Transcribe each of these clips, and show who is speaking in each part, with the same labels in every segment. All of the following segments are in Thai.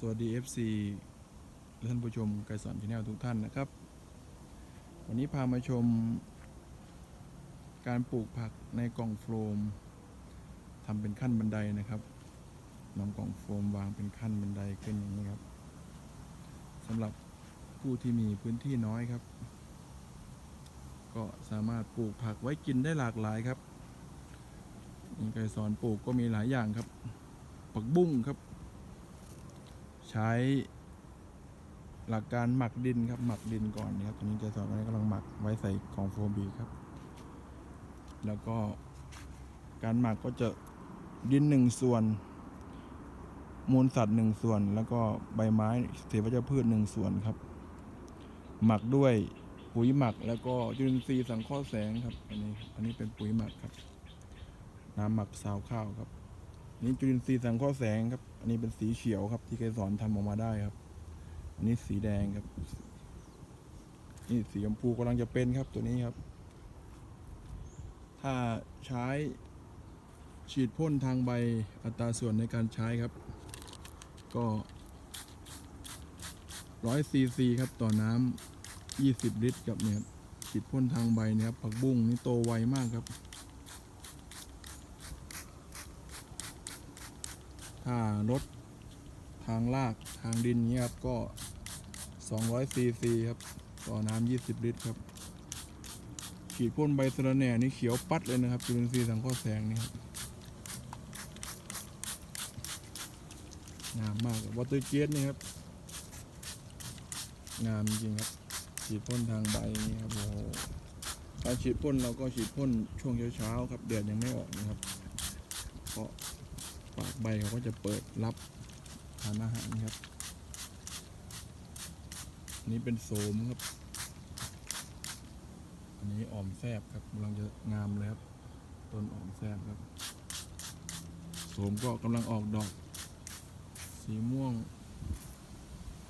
Speaker 1: สวัสดี FC และท่านผู้ชมไกสอนชาแนลทุกท่านนะครับ วันนี้พามาชม การปลูกผักในกล่องโฟมทำเป็นขั้นบันไดนะครับนำกล่องโฟมวางเป็นขั้นบันไดขึ้นอย่างนี้ครับสำหรับผู้ที่มีพื้นที่น้อยครับ ก็สามารถปลูกผักไว้กินได้หลากหลายครับนี่ไกสอนปลูกก็มีหลายอย่างครับ ผักบุ้งครับ ใช้ หลักการหมักดินครับหมักดินก่อนนะครับตอนนี้เจะสอนกำลังหมักไว้ใส่กล่องโฟมบีครับ แล้วก็การหมักก็จะดินหนึ่งส่วน มูลสัตว์หนึ่งส่วน แล้วก็ใบไม้เศษวัชพืชหนึ่งส่วนครับ หมักด้วยปุ๋ยหมักแล้วก็จุลินทรีย์สังเคราะห์แสงครับ อันนี้อันนี้เป็นปุ๋ยหมักครับ น้ำหมักซาวข้าวครับ นี่จุลินทรีย์สังเคราะห์แสงครับ อันนี้เป็นสีเขียวครับ ที่เคยสอนทำออกมาได้ครับ อันนี้สีแดงครับ นี่สีชมพูกำลังจะเป็นครับตัวนี้ครับ ถ้าใช้ฉีดพ่นทางใบอัตราส่วนในการใช้ครับ ก็ร้อยซีซีครับต่อน้ำยี่สิบลิตรกับเนี่ยฉีดพ่นทางใบเนี่ยครับผักบุ้งนี่โตไวมากครับ ถ้ารถทางลากทางดินนี้ครับก็ 200ซีซีครับ ต่อน้ำ20 ลิตรครับ ฉีดพ่นใบสะระแหน่นี่เขียวปัดเลยนะครับจุลินทรีย์สังเคราะห์แสงนี่ครับงามมากวอเตอร์เจสนี่ครับ งามจริงครับ ฉีดพ่นทางใบนี่ครับโอ้โหการฉีดพ่นเราก็ฉีดพ่นช่วงเช้าๆครับแดดยังไม่ออกนะครับ เพราะ ปากใบเขาก็จะเปิดรับทานอาหารครับอันนี้เป็นโสมครับ อันนี้อ่อมแซบครับกำลังจะงามเลยครับ ต้นอ่อมแซบครับ โสมก็กำลังออกดอก สีม่วง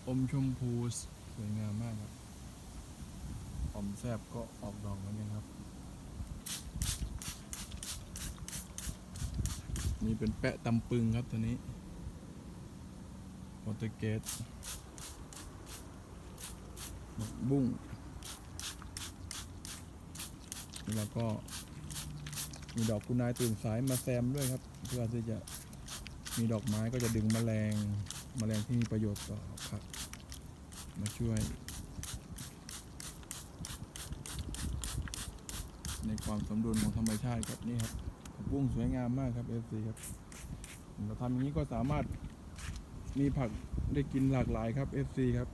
Speaker 1: อมชมพูสวยงามมากครับ อ่อมแซบก็ออกดอกเหมือนกันครับ นี่เป็นแปะตำปึงครับตัวนี้วอตอร์เกตบุ้งแล้วก็มีดอกกุนายตื่นสายมาแซมด้วยครับ เพื่อที่จะมีดอกไม้ก็จะดึงแมลงแมลงที่มีประโยชน์ต่อผักมาช่วย ในความสมดุลของธรรมชาติครับนี่ครับ กุ้งสวยงามมากครับ FC ครับเราทำอย่างนี้ก็สามารถมีผักได้กินหลากหลายครับ FC ครับ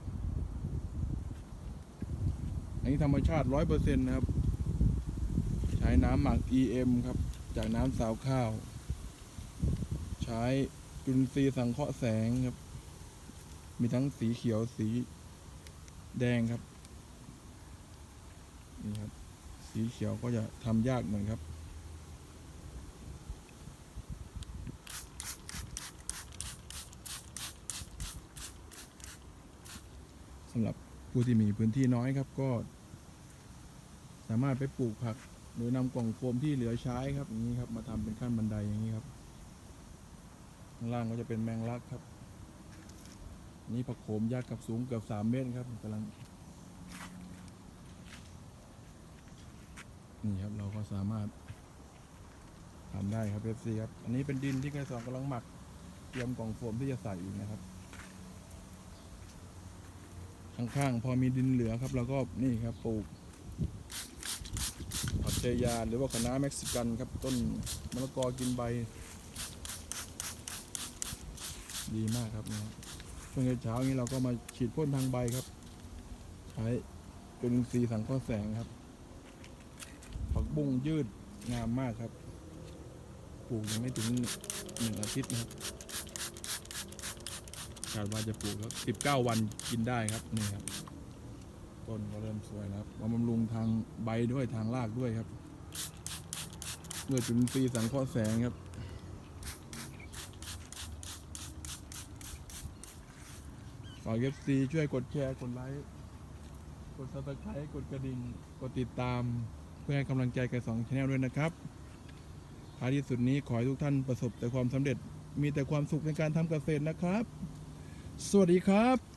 Speaker 1: อันนี้ธรรมชาติร้อยเปอร์เซ็นต์นะครับ ใช้น้ำหมัก EM ครับ จากน้ำสาวข้าว ใช้จุลินทรีย์สังเคราะห์แสงครับ มีทั้งสีเขียวสีแดงครับนี่ครับ สีเขียวก็จะทำยากหน่อยครับ สำหรับผู้ที่มีพื้นที่น้อยครับก็ สามารถไปปลูกผัก หรือนำกล่องโฟมที่เหลือใช้ครับอย่างนี้ครับ มาทำเป็นขั้นบันไดอย่างนี้ครับข้างล่างก็จะเป็นแมงลักครับ นี่ผักโขมยักษ์กับสูงเกือบสามเมตรครับกำลังนี่ครับเราก็สามารถทำได้ครับเอฟซีครับ อันนี้เป็นดินที่กระสอบกำลังหมัก เตรียมกล่องโฟมที่จะใส่อีกนะครับ ข้างๆ พอมีดินเหลือครับเราก็นี่ครับปลูกผักเจยาหรือว่าคะน้าเม็กซิกันครับต้นมะละกอกินใบ ดีมากครับเนี่ยช่วงเช้านี้เราก็มาฉีดพ่นทางใบครับ ใช้จุลินทรีย์สังเคราะห์แสงครับผักบุ้งยืดงามมากครับ ปลูกยังไม่ถึงหนึ่งอาทิตย์นะครับ คาดว่าจะปลูกแล้วสิบเก้าวันกินได้ครับนี่ครับ ต้นก็เริ่มสวยแล้วครับมาบำรุงทางใบด้วยทางรากด้วยครับด้วยจุลินทรีย์สังเคราะห์แสงครับฝากเอฟซีช่วยกดแชร์กดไลค์กดซับสไครต์กดกระดิ่งกดติดตามเพื่อให้กำลังใจกับสองชแนลด้วยนะครับท้ายที่สุดนี้ขอให้ทุกท่านประสบแต่ความสำเร็จมีแต่ความสุขในการทำเกษตรนะครับ สวัสดีครับ